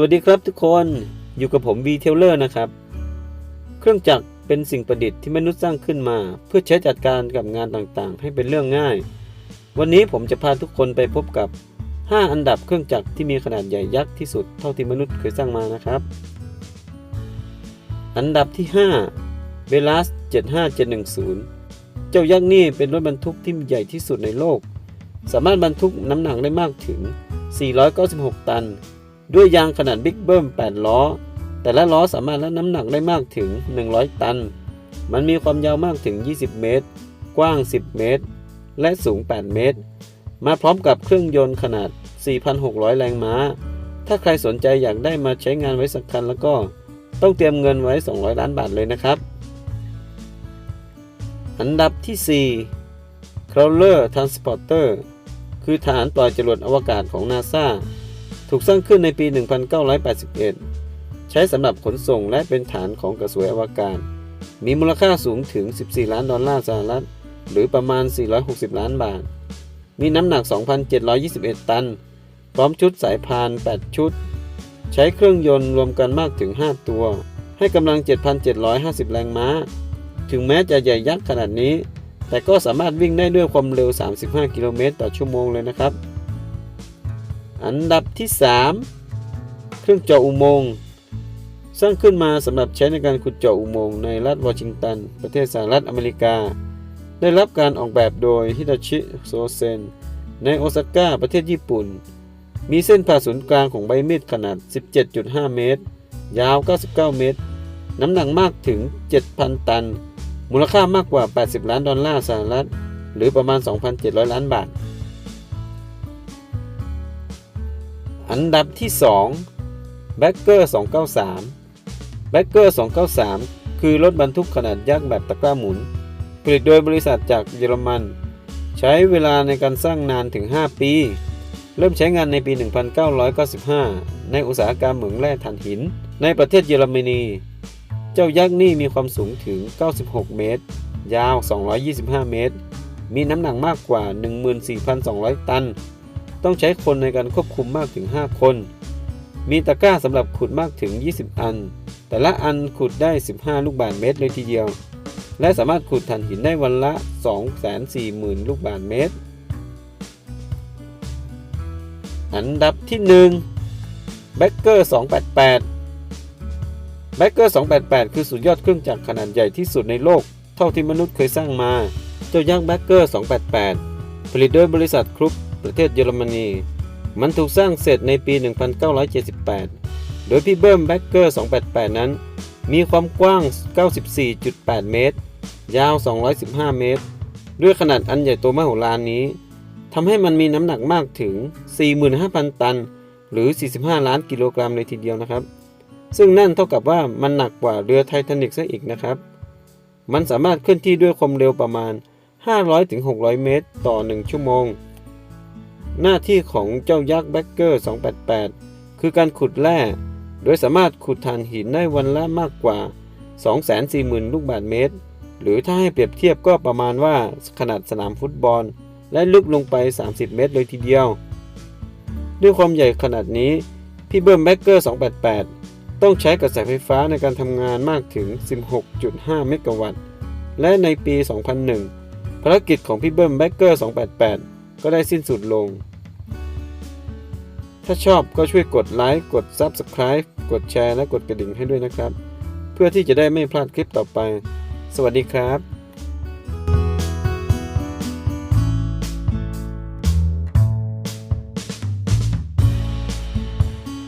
วัสดีครับทุกคนอยู่กับผมวีเทลเลอร์นะครับ เครื่องจักรเป็นสิ่งประดิษฐ์ที่มนุษย์สร้างขึ้นมา เพื่อใช้จัดการกับงานต่างๆ ให้เป็นเรื่องง่าย วันนี้ผมจะพาทุกคนไปพบกับ 5 อันดับเครื่องจักรที่มีขนาดใหญ่ยักษ์ที่สุดเท่าที่มนุษย์เคยสร้างมานะครับ อันดับที่5 v e l a s 75710 เจ้ายักษ์นี่เป็นรถบรรทุกที่ใหญ่ที่สุดในโลก สามารถบรรทุกน้ำหนักได้มากถึง 496 ตัน ด้วยยางขนาดบิ๊กเบิ้ม 8 ล้อ แต่ละล้อสามารถรับน้ำหนักได้มากถึง 100 ตัน มันมีความยาวมากถึง 20 เมตร กว้าง 10 เมตร และสูง 8 เมตร มาพร้อมกับเครื่องยนต์ขนาด 4,600 แรงม้า ถ้าใครสนใจอยากได้มาใช้งานไว้สักคันแล้วก็ต้องเตรียมเงินไว้ 200 ล้านบาทเลยนะครับ อันดับที่ 4 Crawler Transporter คือฐานปล่อยจรวดอวกาศของนาซา ถูกสร้างขึ้นในปี 1981 ใช้สำหรับขนส่งและเป็นฐานของกระสวยอวกาศ มีมูลค่าสูงถึง 14 ล้านดอลลาร์สหรัฐ หรือประมาณ 460 ล้านบาท มีน้ำหนัก 2,721 ตัน พร้อมชุดสายพาน 8 ชุด ใช้เครื่องยนต์รวมกันมากถึง 5 ตัว ให้กำลัง 7,750 แรงม้า ถึงแม้จะใหญ่ยักษ์ขนาดนี้ แต่ก็สามารถวิ่งได้ด้วยความเร็ว 35 กิโลเมตรต่อชั่วโมงเลยนะครับ อันดับที่ 3 เครื่องเจาะอุโมงค์สร้างขึ้นมาสำหรับใช้ในการขุดเจาะอุโมงค์ในรัฐวอชิงตัน ประเทศสหรัฐอเมริกา ได้รับการออกแบบโดยฮิตาชิโซเซนในโอซาก้าประเทศญี่ปุ่น มีเส้นผ่าศูนย์กลางของใบมีดขนาด 17.5 เมตร ยาว 99 เมตร น้ำหนักมากถึง 7,000 ตัน มูลค่ามากกว่า 80 ล้านดอลลาร์สหรัฐ หรือประมาณ 2,700 ล้านบาท อันดับที่2 b a c k e r 293 b a c k e r 293 คือรถบรรทุกขนาดยักษ์แบบตะกร้าหมุน ผลิตโดยบริษัทจากเยอรมัน ใช้เวลาในการสร้างนานถึง 5 ปี เริ่มใช้งานในปี 1995 ในอุตสาหกรรมเหมืองแร่ถ่านหิน ในประเทศเยอรมนี เจ้ายักษ์นี่มีความสูงถึง 96 เมตร ยาว 225 เมตร มีน้ำหนักมากกว่า 14,200 ตัน ต้องใช้คนในการควบคุมมากถึง 5 คน มีตะกร้าสำหรับขุดมากถึง 20 อัน แต่ละอันขุดได้ 15 ลูกบาศก์เมตรเลยทีเดียว และสามารถขุดถ่านหินได้วันละ 240,000 ลูกบาศก์เมตร อันดับที่1 b a c k e r 288 b a c k e r 288 คือสุดยอดเครื่องจักรขนาดใหญ่ที่สุดในโลก เท่าที่มนุษย์เคยสร้างมา เจ้ายักษ์ b a c k e r 288 ผลิตโดยบริษัทครุป ประเทศเยอรมนี มันถูกสร้างเสร็จในปี 1978 โดยพี่เบิ้ม b a c k e r 288 นั้น มีความกว้าง 94.8 เมตร ยาว 215 เมตร ด้วยขนาดอันใหญ่โตมโหฬารนี้ทำให้มันมีน้ำหนักมากถึง 45,000 ตัน หรือ 45 ล้านกิโลกรัมเลยทีเดียวนะครับ ซึ่งนั่นเท่ากับว่ามันหนักกว่าเรือไททานิกซะอีกนะครับ มันสามารถเคลื่อนที่ด้วยความเร็วประมาณ 500-600 เมตร ต่อ 1 ชั่วโมง หน้าที่ของเจ้ายักษ์แบ็กเกอร์ 288 คือการขุดแร่ โดยสามารถขุดถ่านหินได้วันละมากกว่า 240,000 ลูกบาศก์เมตร หรือถ้าให้เปรียบเทียบก็ประมาณว่าขนาดสนามฟุตบอล และลึกลงไป 30 เมตรเลยทีเดียว ด้วยความใหญ่ขนาดนี้ พี่เบิ้มแบ็กเกอร์ 288 ต้องใช้กระแสไฟฟ้าในการทำงานมากถึง 16.5 เมกะวัตต์ และในปี 2001 ภารกิจของพี่เบิ้มแบ็กเกอร์ 288 ก็ได้สิ้นสุดลง ถ้าชอบก็ช่วยกดไลค์ กด Subscribe กดแชร์และกดกระดิ่งให้ด้วยนะครับ เพื่อที่จะได้ไม่พลาดคลิปต่อไป สวัสดีครับ